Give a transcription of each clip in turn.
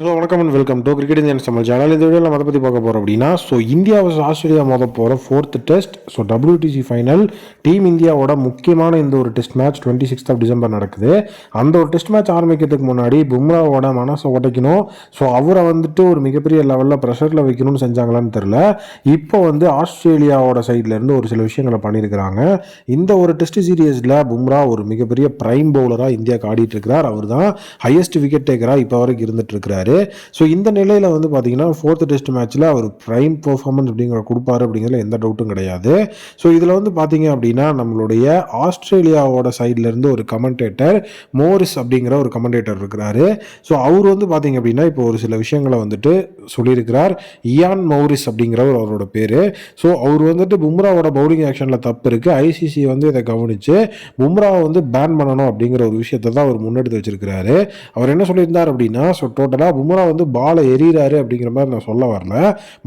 Hello வணக்கம் and welcome to cricket Indian Tamil channel இந்த வீடியோவில் நம்ம அதை பற்றி பார்க்க போகிறோம் அப்படின்னா ஸோ இந்தியா வர்ஸ் ஆஸ்திரேலியா மோத போகிற fourth test so WTC final team இந்தியாவோட முக்கியமான இந்த ஒரு test match twenty sixth of December நடக்குது. அந்த ஒரு டெஸ்ட் மேட்ச் ஆரம்பிக்கிறதுக்கு முன்னாடி பும்ராவோட மனசை உடைக்கணும். ஸோ அவரை வந்துட்டு ஒரு மிகப்பெரிய லெவலில் ப்ரெஷரில் வைக்கணும்னு செஞ்சாங்களான்னு தெரில இப்போ வந்து ஆஸ்திரேலியாவோட சைட்லேருந்து ஒரு சில விஷயங்களை பண்ணியிருக்கிறாங்க. இந்த ஒரு டெஸ்ட் சீரியஸில் பும்ரா ஒரு மிகப்பெரிய பிரைம் பவுலராக இந்தியாவுக்கு ஆடிட்டு இருக்கிறார். அவர் தான் ஹையஸ்ட் விக்கெட் டேக்கராக இப்போ வரைக்கும் இருந்துட்டு இருக்கிறார். ஸோ இந்த நிலையில் வந்து பார்த்தீங்கன்னா ஃபோர்த் டெஸ்ட் மேட்ச்சில் அவர் ப்ரைம் பர்ஃபார்மன்ஸ் அப்படிங்கிற கொடுப்பாரு அப்படிங்கிறதுல எந்த டவுட்டும் கிடையாது. ஸோ இதில் வந்து பார்த்தீங்க அப்படின்னா நம்மளுடைய ஆஸ்திரேலியாவோட சைட்லேருந்து ஒரு கமெண்டேட்டர் மோரிஸ் அப்படிங்கிற ஒரு கமெண்டேட்டர் இருக்கிறாரு. ஸோ அவர் வந்து பார்த்தீங்க அப்படின்னா இப்போ ஒரு சில விஷயங்களை வந்துட்டு சொல்லியிருக்கிறார். இயான் மௌரிஸ் அப்படிங்கிறவர் அவரோட பேர். ஸோ அவர் வந்துட்டு பும்ராவோட பவுலிங் ஆக்ஷனில் தப்பு இருக்குது ஐசிசி வந்து இதை கவனித்து பும்ராவை வந்து பேன் பண்ணணும் அப்படிங்கிற ஒரு விஷயத்தை தான் அவர் முன்னெடுத்து வச்சிருக்கிறாரு. அவர் என்ன சொல்லியிருந்தார் அப்படின்னா ஸோ டோட்டலாக பும்ரா வந்து பாலை எறிகிறாரு அப்படிங்கிற மாதிரி நான் சொல்ல வரல.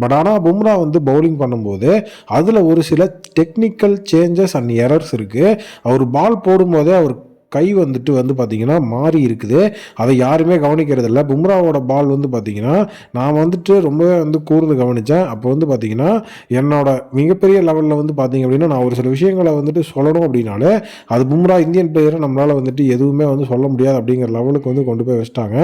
பட் ஆனால் பும்ரா வந்து பவுலிங் பண்ணும்போது அதில் ஒரு சில டெக்னிக்கல் சேஞ்சஸ் அண்ட் எரர்ஸ் இருக்குது அவர் பால் போடும்போதே அவர் கை வந்துட்டு வந்து பார்த்தீங்கன்னா மாறி இருக்குது. அதை யாருமே கவனிக்கிறதில்ல. பும்ராவோட பால் வந்து பார்த்தீங்கன்னா நான் வந்துட்டு ரொம்பவே வந்து கூர்ந்து கவனித்தேன் அப்போ வந்து பார்த்தீங்கன்னா என்னோட மிகப்பெரிய லெவலில் வந்து பார்த்தீங்க அப்படின்னா நான் ஒரு சில விஷயங்களை வந்துட்டு சொல்லணும் அப்படின்னாலே அது பும்ரா இந்தியன் பிளேயரை நம்மளால் வந்துட்டு எதுவுமே வந்து சொல்ல முடியாது அப்படிங்கிற லெவலுக்கு வந்து கொண்டு போய் வச்சிட்டாங்க.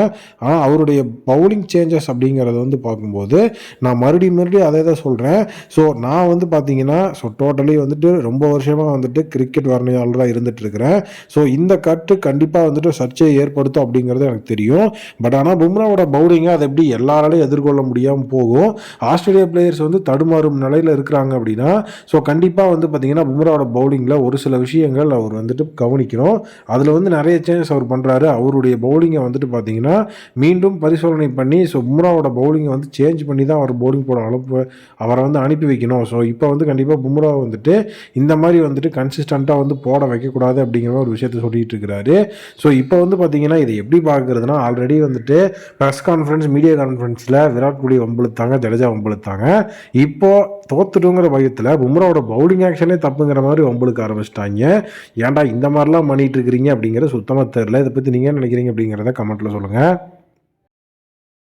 ஆனால் அவருடைய பவுலிங் சேஞ்சஸ் அப்படிங்கிறத வந்து பார்க்கும்போது நான் மறுபடியும் மறுபடியும் அதே தான் சொல்கிறேன் ஸோ நான் வந்து பார்த்தீங்கன்னா ஸோ டோட்டலி வந்துட்டு ரொம்ப வருஷமாக வந்துட்டு கிரிக்கெட் வர்ணையாளராக இருந்துட்டு இருக்கிறேன். ஸோ இந்த கட்டு கண்டிப்பாக வந்துட்டு சர்ச்சையை ஏற்படுத்தும் அப்படிங்கிறது எனக்கு தெரியும். பட் ஆனால் பும்ராவோட பவுலிங்கை அதை எப்படி எல்லாராலையும் எதிர்கொள்ள முடியாமல் போகும்? ஆஸ்திரேலியா பிளேயர்ஸ் வந்து தடுமாறும் நிலையில் இருக்கிறாங்க அப்படின்னா ஸோ கண்டிப்பாக வந்து பார்த்தீங்கன்னா பும்ராவோட பவுலிங்கில் ஒரு சில விஷயங்கள் அவர் வந்துட்டு கவனிக்கிறோம் அதில் வந்து நிறைய சேஞ்சஸ் அவர் பண்ணுறாரு அவருடைய பவுலிங்கை வந்துட்டு பார்த்தீங்கன்னா மீண்டும் பரிசோதனை பண்ணி ஸோ பும்ராவோட பவுலிங்கை வந்து சேஞ்ச் பண்ணி தான் அவர் பவுலிங் போட அனுப்பு அவரை வந்து அனுப்பி வைக்கணும். ஸோ இப்போ வந்து கண்டிப்பாக பும்ரா வந்துட்டு இந்த மாதிரி வந்துட்டு கன்சிஸ்டண்ட்டாக வந்து போட வைக்கக்கூடாது அப்படிங்கிற ஒரு விஷயத்த சொல்லிட்டு இருக்கிறாரு ஸோ இப்போ வந்து பார்த்தீங்கன்னா இதை எப்படி பார்க்குறதுனா ஆல்ரெடி வந்துட்டு ப்ரெஸ் கான்ஃபரன்ஸ் மீடியா கான்ஃபரன்ஸில் விராட் கோலி வம்பளுத்தாங்க ஜடேஜா வம்பளுத்தாங்க இப்போ தோத்துட்டுங்கிற பயத்தில் பும்ராவோட பவுலிங் ஆக்ஷனே தப்புங்கிற மாதிரி வம்பளுக்க ஆரம்பிச்சிட்டாங்க. ஏன்டா இந்த மாதிரிலாம் பண்ணிட்டு இருக்கிறீங்க அப்படிங்கிற சுத்தமாக தெரில இதை பற்றி நீங்கள் என்ன நினைக்கிறீங்க அப்படிங்கிறத கமெண்ட்டில் சொல்லுங்கள்